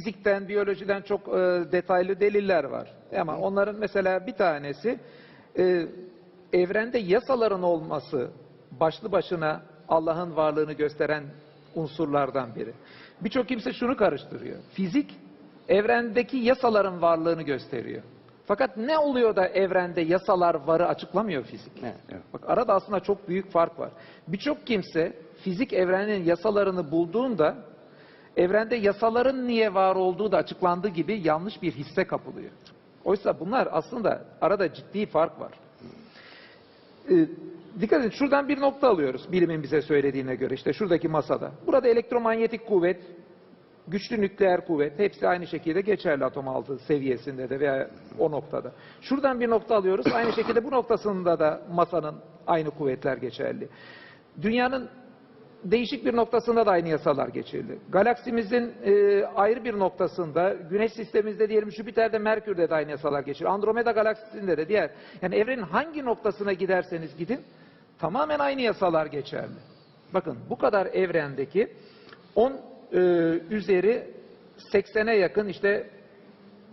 fizikten, biyolojiden çok e, detaylı deliller var. Ama onların mesela bir tanesi e, evrende yasaların olması başlı başına Allah'ın varlığını gösteren unsurlardan biri. Birçok kimse şunu karıştırıyor. Fizik evrendeki yasaların varlığını gösteriyor. Fakat ne oluyor da evrende yasalar varı açıklamıyor fizik? Bak arada aslında çok büyük fark var. Birçok kimse fizik evrenin yasalarını bulduğunda evrende yasaların niye var olduğu da açıklandığı gibi yanlış bir hisse kapılıyor. Oysa bunlar aslında arada ciddi fark var. Ee, dikkat edin şuradan bir nokta alıyoruz bilimin bize söylediğine göre işte şuradaki masada. Burada elektromanyetik kuvvet, güçlü nükleer kuvvet hepsi aynı şekilde geçerli atom altı seviyesinde de veya o noktada. Şuradan bir nokta alıyoruz. Aynı şekilde bu noktasında da masanın aynı kuvvetler geçerli. Dünyanın değişik bir noktasında da aynı yasalar geçerli. Galaksimizin e, ayrı bir noktasında, Güneş sistemimizde diyelim Jüpiter'de, Merkür'de de aynı yasalar geçerli. Andromeda galaksisinde de diğer. Yani evrenin hangi noktasına giderseniz gidin tamamen aynı yasalar geçerli. Bakın bu kadar evrendeki 10 e, üzeri 80'e yakın işte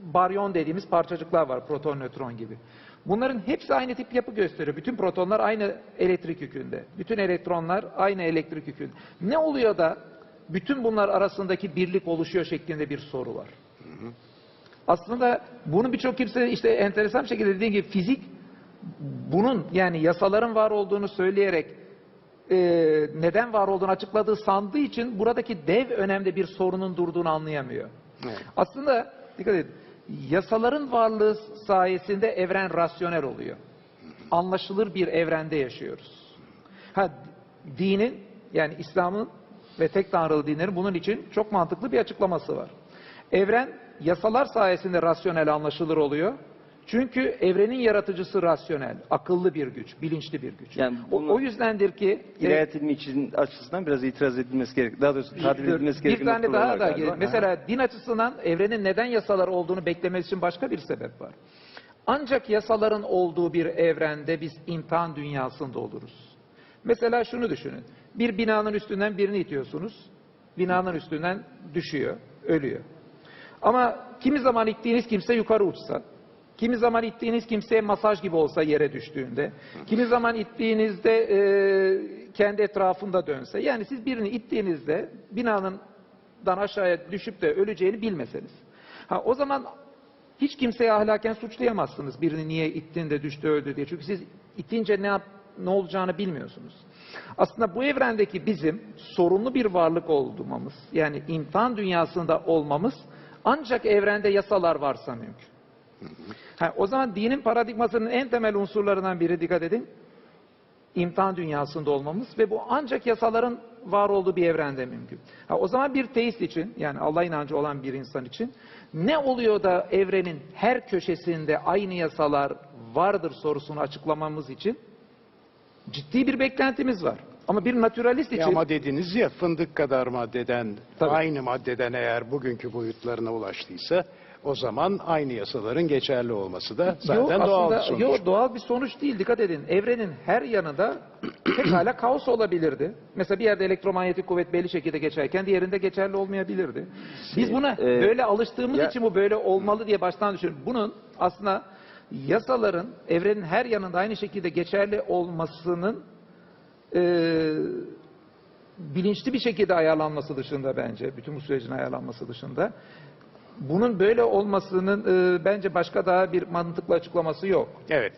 baryon dediğimiz parçacıklar var. Proton, nötron gibi. Bunların hepsi aynı tip yapı gösteriyor. Bütün protonlar aynı elektrik yükünde. Bütün elektronlar aynı elektrik yükünde. Ne oluyor da bütün bunlar arasındaki birlik oluşuyor şeklinde bir soru var. Aslında bunu birçok kimse işte enteresan bir şekilde dediğim gibi fizik bunun yani yasaların var olduğunu söyleyerek e, neden var olduğunu açıkladığı sandığı için buradaki dev önemli bir sorunun durduğunu anlayamıyor. Evet. Aslında dikkat edin. Yasaların varlığı sayesinde evren rasyonel oluyor. Anlaşılır bir evrende yaşıyoruz. Ha dinin yani İslam'ın ve tek tanrılı dinlerin bunun için çok mantıklı bir açıklaması var. Evren yasalar sayesinde rasyonel anlaşılır oluyor. Çünkü evrenin yaratıcısı rasyonel, akıllı bir güç, bilinçli bir güç. Yani o, bunu- o yüzdendir ki e, İlahiyat ilmi için açısından biraz itiraz edilmesi gerek. Daha doğrusu tadil edilmesi bir gereken tane noktalar daha da galiba. mesela din açısından evrenin neden yasaları olduğunu beklemesi için başka bir sebep var. Ancak yasaların olduğu bir evrende biz imtihan dünyasında oluruz. Mesela şunu düşünün. Bir binanın üstünden birini itiyorsunuz. Binanın üstünden düşüyor, ölüyor. Ama kimi zaman ittiğiniz kimse yukarı uçsa, kimi zaman ittiğiniz kimseye masaj gibi olsa yere düştüğünde, kimi zaman ittiğinizde e, kendi etrafında dönse. Yani siz birini ittiğinizde binanın dan aşağıya düşüp de öleceğini bilmeseniz. Ha o zaman hiç kimseyi ahlaken suçlayamazsınız birini niye ittin de düştü öldü diye. Çünkü siz itince ne yap, ne olacağını bilmiyorsunuz. Aslında bu evrendeki bizim sorumlu bir varlık olmamız, yani imtihan dünyasında olmamız ancak evrende yasalar varsa mümkün. Ha, o zaman dinin paradigmasının en temel unsurlarından biri dikkat edin. imtihan dünyasında olmamız ve bu ancak yasaların var olduğu bir evrende mümkün. Ha, o zaman bir teist için yani Allah inancı olan bir insan için ne oluyor da evrenin her köşesinde aynı yasalar vardır sorusunu açıklamamız için ciddi bir beklentimiz var. Ama bir naturalist için Ya ama dediniz ya fındık kadar maddeden, Tabii. aynı maddeden eğer bugünkü boyutlarına ulaştıysa o zaman aynı yasaların geçerli olması da zaten Yok, doğal bir aslında, sonuç. Yok doğal bir sonuç değil. Dikkat edin. Evrenin her yanında pekala kaos olabilirdi. Mesela bir yerde elektromanyetik kuvvet belli şekilde geçerken diğerinde geçerli olmayabilirdi. Biz buna e, böyle alıştığımız ya- için bu böyle olmalı diye baştan düşünüyorum. Bunun aslında yasaların evrenin her yanında aynı şekilde geçerli olmasının e, bilinçli bir şekilde ayarlanması dışında bence, bütün bu sürecin ayarlanması dışında bunun böyle olmasının e, bence başka daha bir mantıklı açıklaması yok. Evet.